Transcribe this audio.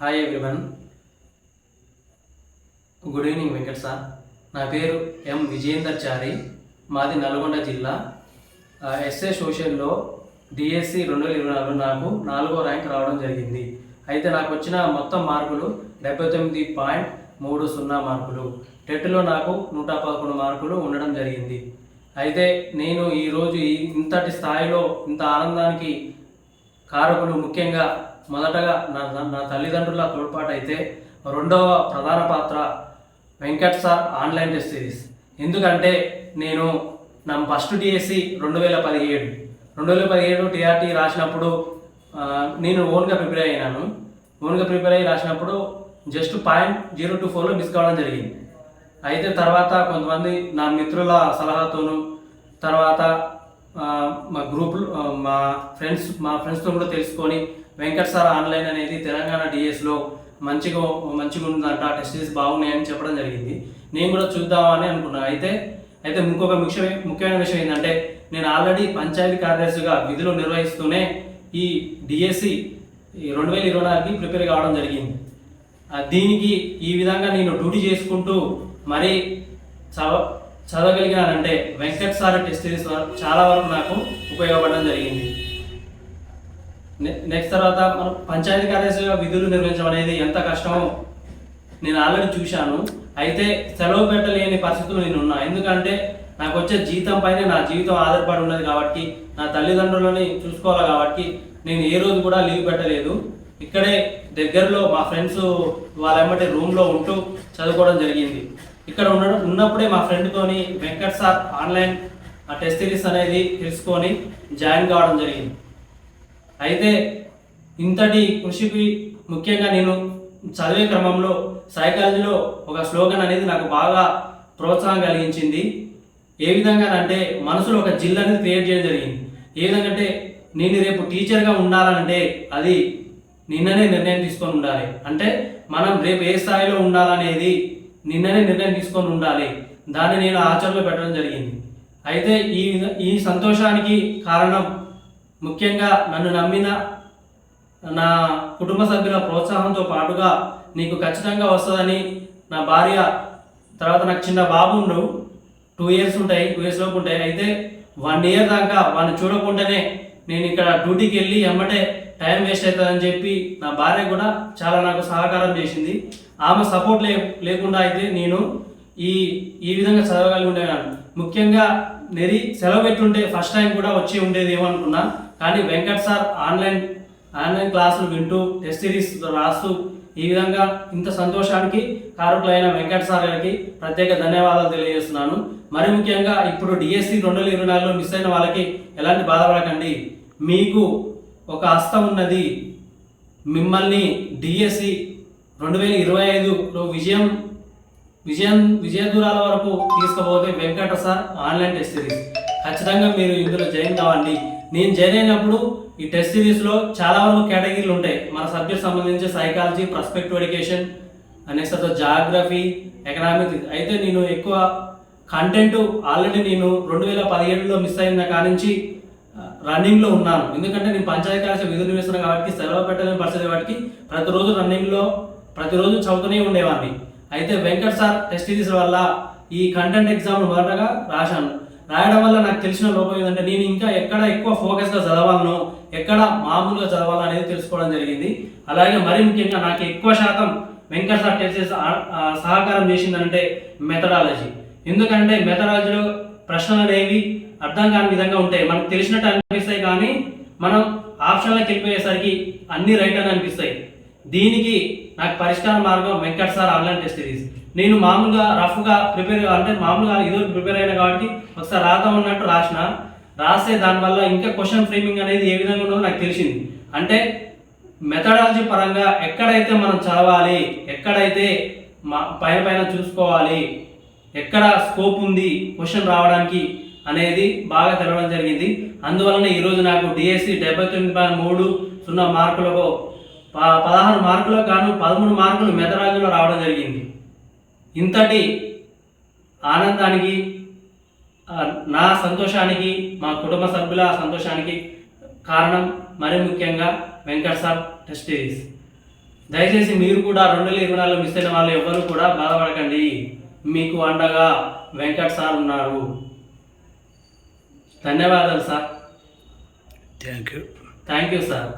Hi everyone good evening Venkat sir నా పేరు ఎం విజయేందర్ చారి మాది నల్గొండ జిల్లా. ఎస్ఏ సోషల్లో డిఎస్సి రెండు వేల ఇరవై నాలుగు నాకు నాలుగో ర్యాంక్ రావడం జరిగింది. అయితే నాకు వచ్చిన మొత్తం మార్కులు డెబ్బై తొమ్మిది పాయింట్ మూడు సున్నా మార్కులు. టెట్లో నాకు నూట పదకొండు మార్కులు ఉండడం జరిగింది. అయితే నేను ఈరోజు ఈ ఇంతటి స్థాయిలో ఇంత ఆనందానికి కారకులు ముఖ్యంగా మొదటగా నా నా తల్లిదండ్రుల తోడ్పాటు అయితే రెండవ ప్రధాన పాత్ర Venkat sir online test series. ఎందుకంటే నేను నా ఫస్ట్ డిఎస్సి రెండు వేల పదిహేడు. రెండు వేల పదిహేడు టీఆర్టీ రాసినప్పుడు నేను ఓన్గా ప్రిపేర్ అయినాను. ఓన్గా ప్రిపేర్ అయ్యి రాసినప్పుడు జస్ట్ పాయింట్ జీరో టూ ఫోర్లో మిస్ కావడం జరిగింది. అయితే తర్వాత కొంతమంది నా మిత్రుల సలహాతోనూ తర్వాత మా గ్రూప్ మా ఫ్రెండ్స్ మా ఫ్రెండ్స్తో కూడా తెలుసుకొని వెంకట్ సార్ ఆన్లైన్ అనేది తెలంగాణ డిఎస్లో మంచిగా మంచిగా ఉందంట టెస్టిస్ బాగున్నాయని చెప్పడం జరిగింది. నేను కూడా చూద్దామని అనుకున్నాను అయితే అయితే ఇంకొక ముఖ్య ముఖ్యమైన విషయం ఏంటంటే నేను ఆల్రెడీ పంచాయతీ కార్యదర్శిగా విధులు నిర్వహిస్తూనే ఈ డిఎస్సి రెండు వేల ఇరవై నాలుగుకి ప్రిపేర్ కావడం జరిగింది. దీనికి ఈ విధంగా నేను డ్యూటీ చేసుకుంటూ మరీ చవ చదవగలిగానంటే వెంకట్ సార్ టెస్ట్ సిరీస్ వరకు చాలా వరకు నాకు ఉపయోగపడడం జరిగింది. నెక్స్ట్ తర్వాత మనం పంచాయతీ కార్యదర్శి విధులు నిర్వహించడం అనేది ఎంత కష్టమో నేను ఆల్రెడీ చూశాను. అయితే సెలవు పెట్టలేని పరిస్థితులు నేను ఉన్నా. ఎందుకంటే నాకు వచ్చే జీతం పైన నా జీవితం ఆధారపడి ఉన్నది కాబట్టి నా తల్లిదండ్రులని చూసుకోవాలి కాబట్టి నేను ఏ రోజు కూడా లీవ్ పెట్టలేదు. ఇక్కడే దగ్గరలో మా ఫ్రెండ్స్ వాళ్ళ రూమ్లో ఉంటూ చదువుకోవడం జరిగింది. ఇక్కడ ఉండడం ఉన్నప్పుడే మా ఫ్రెండ్తోని వెంకట్ సార్ ఆన్లైన్ ఆ టెస్ట్ సిరీస్ అనేది తెలుసుకొని జాయిన్ కావడం జరిగింది. అయితే ఇంతటి కృషికి ముఖ్యంగా నేను చదివే క్రమంలో సైకాలజీలో ఒక స్లోగన్ అనేది నాకు బాగా ప్రోత్సాహం కలిగించింది. ఏ విధంగా అంటే మనసులో ఒక జిల్ అనేది క్రియేట్ చేయడం జరిగింది. ఏ విధంగా అంటే నేను రేపు టీచర్గా ఉండాలంటే అది నిన్ననే నిర్ణయం తీసుకొని ఉండాలి. అంటే మనం రేపు ఏ స్థాయిలో ఉండాలనేది నిన్ననే నిర్ణయం తీసుకొని ఉండాలి. దాన్ని నేను ఆచరణలో పెట్టడం జరిగింది. అయితే ఈ ఈ సంతోషానికి కారణం ముఖ్యంగా నన్ను నమ్మిన నా కుటుంబ సభ్యుల ప్రోత్సాహంతో పాటుగా నీకు ఖచ్చితంగా వస్తుందని నా భార్య తర్వాత నాకు చిన్న బాబు ఉండు టూ ఇయర్స్ ఉంటాయి టూ ఇయర్స్ లోపు ఉంటాయి. అయితే వన్ ఇయర్ దాకా వాడిని చూడకుండానే నేను ఇక్కడ డ్యూటీకి వెళ్ళి ఎమ్మటే టైం వేస్ట్ అవుతుందని చెప్పి నా భార్య కూడా చాలా నాకు సహకారం చేసింది. ఆమె సపోర్ట్ లే లేకుండా అయితే నేను ఈ ఈ విధంగా చదవగలిగి ఉండేవాను ముఖ్యంగా నెరి సెలవు పెట్టుంటే ఫస్ట్ టైం కూడా వచ్చి ఉండేది ఏమనుకున్నా కానీ వెంకట్ సార్ ఆన్లైన్ ఆన్లైన్ క్లాసులు వింటూ టెస్ట్ సిరీస్ రాస్తూ ఈ విధంగా ఇంత సంతోషానికి కారకులైన వెంకట సార్ గారికి ప్రత్యేక ధన్యవాదాలు తెలియజేస్తున్నాను. మరి ముఖ్యంగా ఇప్పుడు డిఎస్సి రెండు వేల ఇరవై నాలుగులో మిస్ అయిన వాళ్ళకి ఎలాంటి బాధపడకండి మీకు ఒక హస్తం ఉన్నది. మిమ్మల్ని డిఎస్సి రెండు వేల ఇరవై ఐదులో విజయం విజయం విజయ దూరాల వరకు తీసుకుపోతే Venkata sir online test series. ఖచ్చితంగా మీరు ఇందులో జాయిన్ కావండి. నేను జాయిన్ అయినప్పుడు ఈ టెస్ట్ సిరీస్లో చాలా వరకు కేటగిరీలు ఉంటాయి. మన సబ్జెక్ట్ సంబంధించి సైకాలజీ ప్రస్పెక్టివ్ ఎడ్యుకేషన్ నెక్స్ట్ తర్వాత జాగ్రఫీ ఎకనామిక్స్ అయితే నేను ఎక్కువ కంటెంట్ ఆల్రెడీ నేను రెండు వేల పదిహేడులో మిస్ అయిన కానించి రన్నింగ్లో ఉన్నాను. ఎందుకంటే నేను పంచాయతీ కార్య విధులు నిర్వహిస్తున్నాను కాబట్టి సెలవు పెట్టలేని పరిస్థితి వాటికి ప్రతిరోజు రన్నింగ్లో ప్రతిరోజు చదువుతూనే ఉండేవాడిని. అయితే వెంకట్ సార్ టెస్ట్ వల్ల ఈ కంటెంట్ ఎగ్జామ్ మొదటగా రాశాను. రాయడం వల్ల నాకు తెలిసిన లోపం ఏంటంటే నేను ఇంకా ఎక్కడ ఎక్కువ ఫోకస్గా చదవాలను ఎక్కడ మామూలుగా చదవాలో అనేది తెలుసుకోవడం జరిగింది. అలాగే మరి ముఖ్యంగా నాకు ఎక్కువ శాతం వెంకట సార్ టెస్ట్ సహకారం చేసిందంటే మెథడాలజీ ఎందుకంటే మెథడాలజీలో ప్రశ్నలు అనేవి అర్థం కాని విధంగా ఉంటాయి. మనకు తెలిసినట్టు అనిపిస్తాయి కానీ మనం ఆప్షన్లకు వెళ్ళిపోయేసరికి అన్ని రైట్ అని అనిపిస్తాయి. దీనికి నాకు పరిష్కార మార్గం Venkat sir online test series. నేను మామూలుగా రఫ్గా ప్రిపేర్ అంటే మామూలుగా ఇదో ప్రిపేర్ అయినా కాబట్టి ఒకసారి రాద్దాం అన్నట్టు రాసిన. రాస్తే దానివల్ల ఇంకా క్వశ్చన్ ఫ్రేమింగ్ అనేది ఏ విధంగా ఉండదో నాకు తెలిసింది. అంటే మెథడాలజీ పరంగా ఎక్కడైతే మనం చదవాలి ఎక్కడైతే మా పైన పైన చూసుకోవాలి ఎక్కడ స్కోప్ ఉంది క్వశ్చన్ రావడానికి అనేది బాగా తెలవడం జరిగింది. అందువలన ఈరోజు నాకు డిఎస్సి డెబ్బై తొమ్మిది పాయింట్ మూడు సున్నా మార్కులకు పదహారు మార్కులకు గాను పదమూడు మార్కులు మెదరాజులో రావడం జరిగింది. ఇంతటి ఆనందానికి నా సంతోషానికి మా కుటుంబ సభ్యుల సంతోషానికి కారణం మరి ముఖ్యంగా వెంకట్ సార్ టెస్ట్ సిరీస్. దయచేసి మీరు కూడా రెండు వేల ఇరవై నాలుగులో మిస్ అయిన వాళ్ళు ఎవరు కూడా బాధపడకండి. మీకు అండగా వెంకట్ సార్ ఉన్నారు. ధన్యవాదాలు sir. Thank you thank you sir